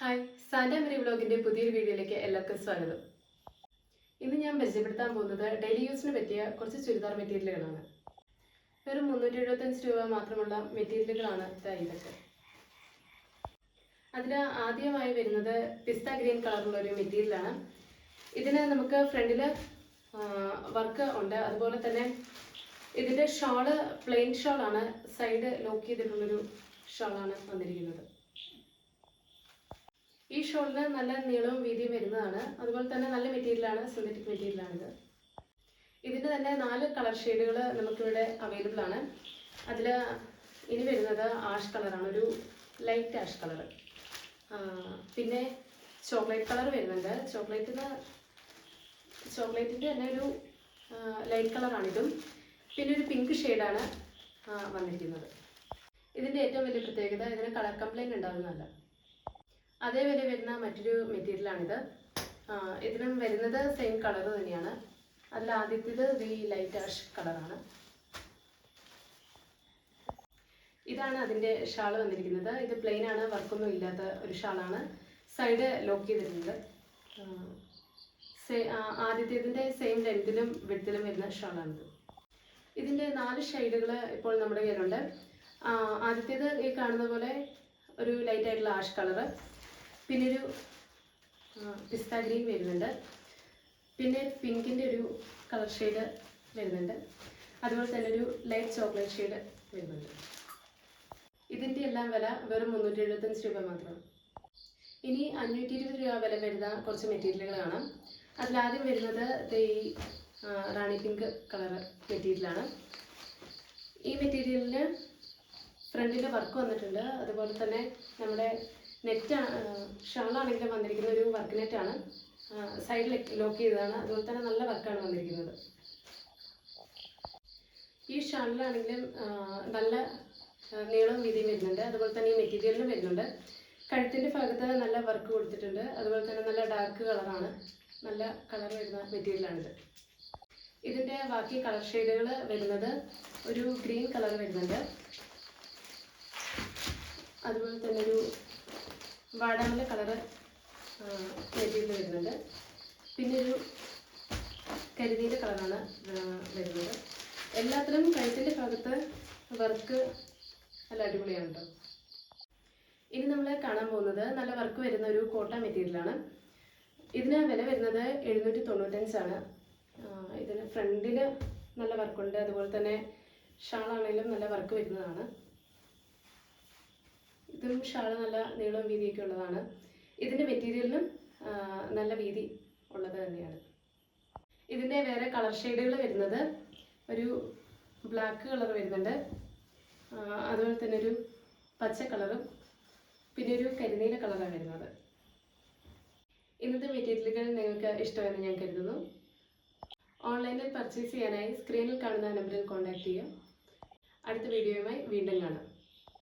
Hi സാന്റാമരി വ്ളോഗിന്റെ പുതിയൊരു വീഡിയോയിലേക്ക് എല്ലാവർക്കും സ്വാഗതം. ഇന്ന് ഞാൻ പരിചയപ്പെടുത്താൻ പോകുന്നത് ഡെയിലി യൂസിന് പറ്റിയ കുറച്ച് ചുരിദാർ മെറ്റീരിയലുകളാണ്. വെറും മുന്നൂറ്റി എഴുപത്തഞ്ച് രൂപ മാത്രമുള്ള മെറ്റീരിയലുകളാണ് ഇതൊക്കെ. അതിൽ ആദ്യമായി വരുന്നത് പിസ്ത ഗ്രീൻ കളറുള്ള ഒരു മെറ്റീരിയലാണ്. ഇതിന് നമുക്ക് ഫ്രണ്ടിൽ വർക്ക് ഉണ്ട്. അതുപോലെ തന്നെ ഇതിന്റെ ഷോൾ പ്ലെയിൻ ഷോളാണ്. സൈഡ് ലോക്ക് ചെയ്തിട്ടുള്ളൊരു ഷോളാണ് വന്നിരിക്കുന്നത്. ഈ ഷോളിന് നല്ല നീളവും വീതിയും വരുന്നതാണ്. അതുപോലെ തന്നെ നല്ല മെറ്റീരിയലാണ് സിന്തറ്റിക് മെറ്റീരിയലാണിത്. ഇതിന്റെ തന്നെ നാല് കളർ ഷെയ്ഡുകൾ നമുക്കിവിടെ അവൈലബിൾ ആണ്. അതിൽ ഇനി വരുന്നത് ആഷ് കളറാണ് ഒരു ലൈറ്റ് ആഷ് കളർ പിന്നെ ചോക്ലേറ്റ് കളർ വരുന്നുണ്ട്. ചോക്ലേറ്റിന് ചോക്ലേറ്റിന്റെ തന്നെ ഒരു ലൈറ്റ് കളറാണിതും പിന്നെ ഒരു പിങ്ക് ഷെയ്ഡാണ് വന്നിരിക്കുന്നത്. ഇതിന്റെ ഏറ്റവും വലിയ പ്രത്യേകത ഇതിന് കളർ കംപ്ലൈന്റ് ഉണ്ടാകുന്നതല്ല അതേ വില വരുന്ന മറ്റൊരു മെറ്റീരിയലാണിത് ഇതിനും വരുന്നത് സെയിം കളർ തന്നെയാണ്. അതിൽ ആദ്യത്തേത് വി ലൈറ്റ് ആഷ് കളറാണ് ഇതാണ് അതിന്റെ ഷാൾ വന്നിരിക്കുന്നത്. ഇത് പ്ലെയിൻ ആണ് വർക്കൊന്നും ഇല്ലാത്ത ഒരു ഷാളാണ് സൈഡ് ലോക്ക് ചെയ്തിട്ടുണ്ട്. ആദ്യത്തേതിന്റെ സെയിം ലെങ്തിലും വെട്ടിലും വരുന്ന ഷാളാണിത് ഇതിന്റെ നാല് ഷെയ്ഡുകൾ ഇപ്പോൾ നമ്മുടെ കയ്യിലുണ്ട്. ആദ്യത്തേത് ഈ കാണുന്ന പോലെ ഒരു ലൈറ്റ് ആയിട്ടുള്ള ആഷ് കളറ് പിന്നെ ഒരു പിസ്ത ഗ്രീൻ വരുന്നുണ്ട്. പിന്നെ പിങ്കിന്റെ ഒരു കളർ ഷെയ്ഡ് വരുന്നുണ്ട്. അതുപോലെ തന്നെ ഒരു ലൈറ്റ് ചോക്ലേറ്റ് ഷെയ്ഡ് വരുന്നുണ്ട്. ഇതിന്റെ എല്ലാം വില വെറും മുന്നൂറ്റി എഴുപത്തഞ്ച് രൂപ മാത്രമാണ്. ഇനി അഞ്ഞൂറ്റി ഇരുപത് രൂപ വില വരുന്ന കുറച്ച് മെറ്റീരിയലുകൾ അതിലാദ്യം വരുന്നത് ഈ റാണി പിങ്ക് കളർ മെറ്റീരിയലാണ് ഈ മെറ്റീരിയലിന് ഫ്രണ്ടിൽ വർക്ക് വന്നിട്ടുണ്ട്. അതുപോലെ തന്നെ നമ്മുടെ നെറ്റ് ഷാളാണെങ്കിലും വന്നിരിക്കുന്ന ഒരു വർക്ക് നെറ്റാണ് സൈഡിൽ ലോക്ക് ചെയ്തതാണ്. അതുപോലെ തന്നെ നല്ല വർക്കാണ് വന്നിരിക്കുന്നത്. ഈ ഷാളിലാണെങ്കിലും നല്ല നീളവും വീതിയും വരുന്നുണ്ട്. അതുപോലെ തന്നെ ഈ മെറ്റീരിയലിനും വരുന്നുണ്ട്. കഴുത്തിന്റെ ഭാഗത്ത് നല്ല വർക്ക് കൊടുത്തിട്ടുണ്ട്. അതുപോലെ തന്നെ നല്ല ഡാർക്ക് കളറാണ് നല്ല കളർ വരുന്ന മെറ്റീരിയലാണിത് ഇതിന്റെ ബാക്കി കളർ ഷെയ്ഡുകൾ വരുന്നത് ഒരു ഗ്രീൻ കളർ വരുന്നുണ്ട്. അതുപോലെ തന്നെ ഒരു വാടാമല കളറ് മെറ്റീരിയൽ വരുന്നുണ്ട്. പിന്നെ ഒരു കരിനീല കളറാണ് വരുന്നത്. എല്ലാത്തിലും കഴുത്തിന്റെ ഭാഗത്ത് വർക്ക് നല്ല അടിപൊളിയാണ് ഇനി നമ്മൾ കാണാൻ പോകുന്നത് നല്ല വർക്ക് വരുന്ന ഒരു കോട്ട മെറ്റീരിയലാണ് ഇതിന് വില വരുന്നത് എഴുന്നൂറ്റി തൊണ്ണൂറ്റഞ്ചാണ് ഇതിന് ഫ്രണ്ടിൽ നല്ല വർക്കുണ്ട് അതുപോലെ തന്നെ ഷാളാണെങ്കിലും നല്ല വർക്ക് വരുന്നതാണ്. ഇതും ഷാൾ നല്ല നീളവും വീതിയൊക്കെ ഉള്ളതാണ്. ഇതിന്റെ മെറ്റീരിയലിനും നല്ല വീതി ഉള്ളത് തന്നെയാണ്. ഇതിന്റെ വേറെ കളർ ഷെയ്ഡുകൾ വരുന്നത് ഒരു ബ്ലാക്ക് കളർ വരുന്നുണ്ട്. അതുപോലെ തന്നെ ഒരു പച്ച കളറും പിന്നെ ഒരു കരിനീല കളറാണ് വരുന്നത്. ഇന്നത്തെ മെറ്റീരിയലുകൾ നിങ്ങൾക്ക് ഇഷ്ടമെന്ന് ഞാൻ കരുതുന്നു. ഓൺലൈനിൽ പർച്ചേസ് ചെയ്യാനായി സ്ക്രീനിൽ കാണുന്ന നമ്പറിൽ കോൺടാക്ട് ചെയ്യുക. അടുത്ത വീഡിയോയുമായി വീണ്ടും കാണാം.